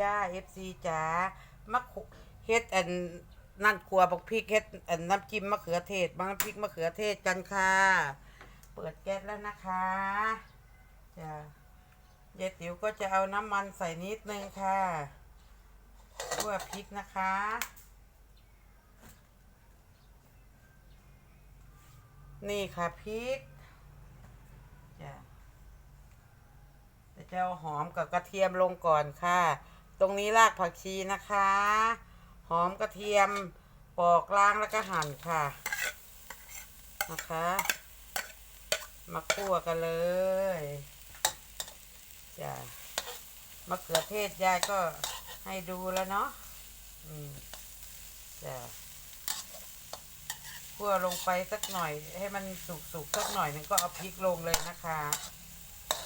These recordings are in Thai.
จ้า FC จ๋ามักเฮ็ดอันนั่นครัวบักพริกเฮ็ดอันน้ำจิ้มมะเขือเทศบางน้ำพริกมะเขือเทศกันค่ะ เปิดแก๊สแล้วนะคะจ้ายายติ๋วก็จะเอาน้ำมันใส่นิดนึงค่ะคั่วพริกนะคะนี่ค่ะพริกจะจะเอาหอมกับกระเทียมลงก่อนค่ะ ตรงนี้รากผักชีนะคะ หอมกระเทียมปอกล้างแล้วก็หั่นค่ะ นะคะ มาคั่วกันเลยจ้ะมะเขือเทศยายก็ให้ดูแล้วเนาะอืมจ้ะคั่วลงไปสักหน่อย ให้มันสุกๆสักหน่อยหนึงก็เอาพริกลงเลยนะคะ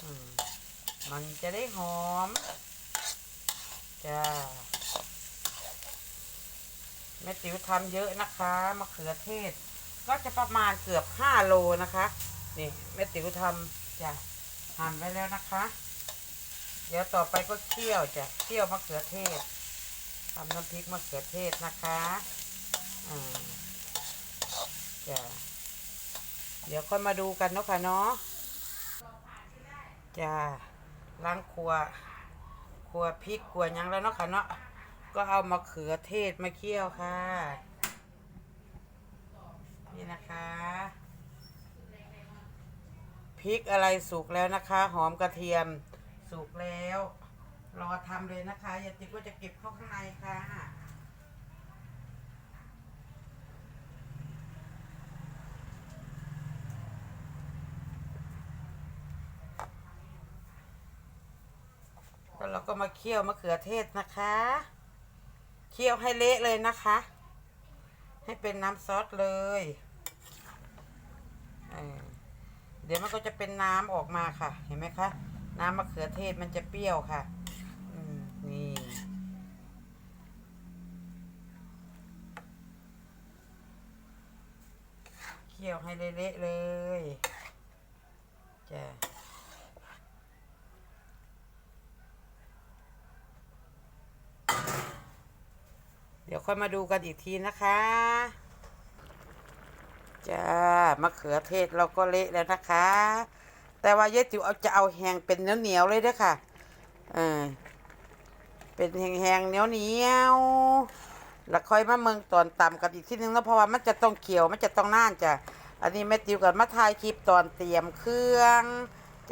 อืมมันจะได้หอม จ้าแม่ติ๋วทำเยอะนะคะมะเขือเทศ ก็จะประมาณเกือบห้าโลนะคะ นี่แม่ติ๋วทำจ้ะหั่นไว้แล้วนะคะ เดี๋ยวต่อไปก็เคี่ยวจ้ะเคี่ยวมะเขือเทศทำน้ำพริกมะเขือเทศนะคะอ่าจ้ะเดี๋ยวค่อยมาดูกันเนาะค่ะเนาะจ้าล้างครัว ขัวพริกขัวยังแล้วเนาะค่ะเนาะก็เอามาเขือเทศมาเคี่ยวค่ะ นี่นะคะพริกอะไรสุกแล้วนะคะ หอมกระเทียมสุกแล้ว รอทำเลยนะคะอย่าติดว่าจะเก็บเข้าข้างในค่ะ แล้วเรา ก็มาเคี่ยวมะเขือเทศนะคะ เคี่ยวให้เละเลยนะคะ ให้เป็นน้ำซอสเลยเเดี๋ยวมันก็จะเป็นน้ำออกมาค่ะ เห็นไหมคะ น้ำมะเขือเทศมันจะเปรี้ยวค่ะนี่เคี่ยวให้เละๆเลยจ้ะ เดี๋ยว ค่อยมาดูกันอีกทีนะคะจ้ามะเขือเทศเราก็เละแล้วนะคะ แต่ว่าเยติวเอาจะเอาแหงเป็นเหนียวเหนียวๆเลยเด้อค่ะเออเป็นแห้งเหนียวเหนียวๆแล้วค่อยมาเมืองตอนต่ำกันอีกทีนึงแล้วเพราะว่ามันจะต้องเขียวมันจะต้องน่านจ้ะอันนี้แม่ติวกับมาถ่ายคลิปตอนเตรียมเครื่อง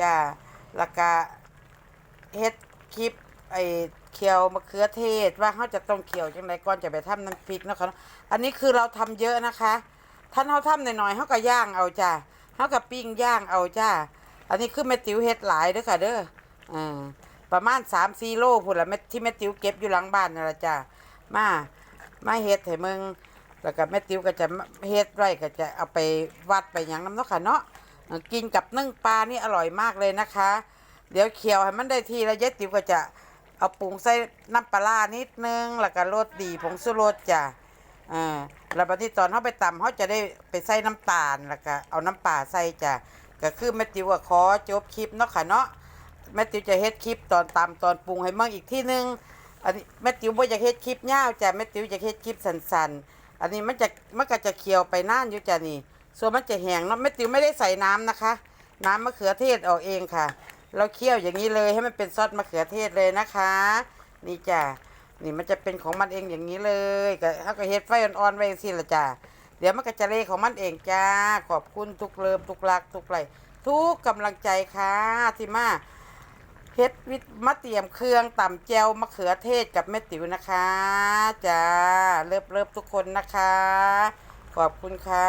จ้ะแล้วก็เฮ็ดคลิปไอ้ เคียวมะเขือเทศว่าเขาจะต้องเคี่ยวจังไดก่อนจะไปทำน้ำพริกเนาะคะอันนี้คือเราทำเยอะนะคะท่านเขาทำหน่อยๆเขาก็ย่างเอาจ้าเขาก็ปิ้งย่างเอาจ้าอันนี้คือแม่ติ๋วเฮ็ดหลายเด้อค่ะเด้ออ่าประมาณสามสี่โลพุ่นละแม่ที่แม่ติ๋วเก็บอยู่หลังบ้านนั่นละจ้ามามาเฮ็ดให้มึงแล้วก็แม่ติ๋วก็จะเฮ็ดไว้ก็จะเอาไปวัดไปยังน้ำเนาะค่ะเนาะกินกับนึ่งปลานี่อร่อยมากเลยนะคะ เดี๋ยวเคี่ยวให้มันได้ทีแล้วยายติ๋วก็จะ เอาปรุงใส่น้ำปลาร้านิดนึง แล้วก็รสดีผงชูรสจ้ะอ่าแล้วบัดนี้ตอนเขาไปตำเขาจะได้ไปใส่น้ำตาลแล้วก็เอาน้ำปลาใส่จ้ะก็คือแม่ติวก็ขอจบคลิปเนาะค่ะเนาะแม่ติวจะเฮ็ดคลิปตอนตำตอนปรุงให้เมื่ออีกที่นึงอันนี้แม่ติวบ่อยากเฮ็ดคลิปยาวจ้ะแม่ติวอยากเฮ็ดคลิปสั้นๆ อันนี้มันจะมันก็จะเคี่ยวไปนานอยู่จ้ะนี่ส่วนมันจะแห้งเนาะแม่ติวไม่ได้ใส่น้ำนะคะ น้ำมะเขือเทศออกเองค่ะ เราเคี่ยวอย่างนี้เลยให้มันเป็นซอสมะเขือเทศเลยนะคะ นี่จ้ะนี่มันจะเป็นของมันเองอย่างนี้เลยก็เขาก็เฮ็ดไฟอ่อนๆไว้สิละจ้ะเดี๋ยวมันก็จะเละของมันเองจ้าขอบคุณทุกเลิมทุกรักทุกไหลทุกกำลังใจค่ะที่มาเฮ็ดวิทมาเตรียมเครื่องต่ำแจวมะเขือเทศกับแม่ติ๋วนะคะจ้าเลิฟเลิฟทุกคนนะคะ ขอบคุณค่ะ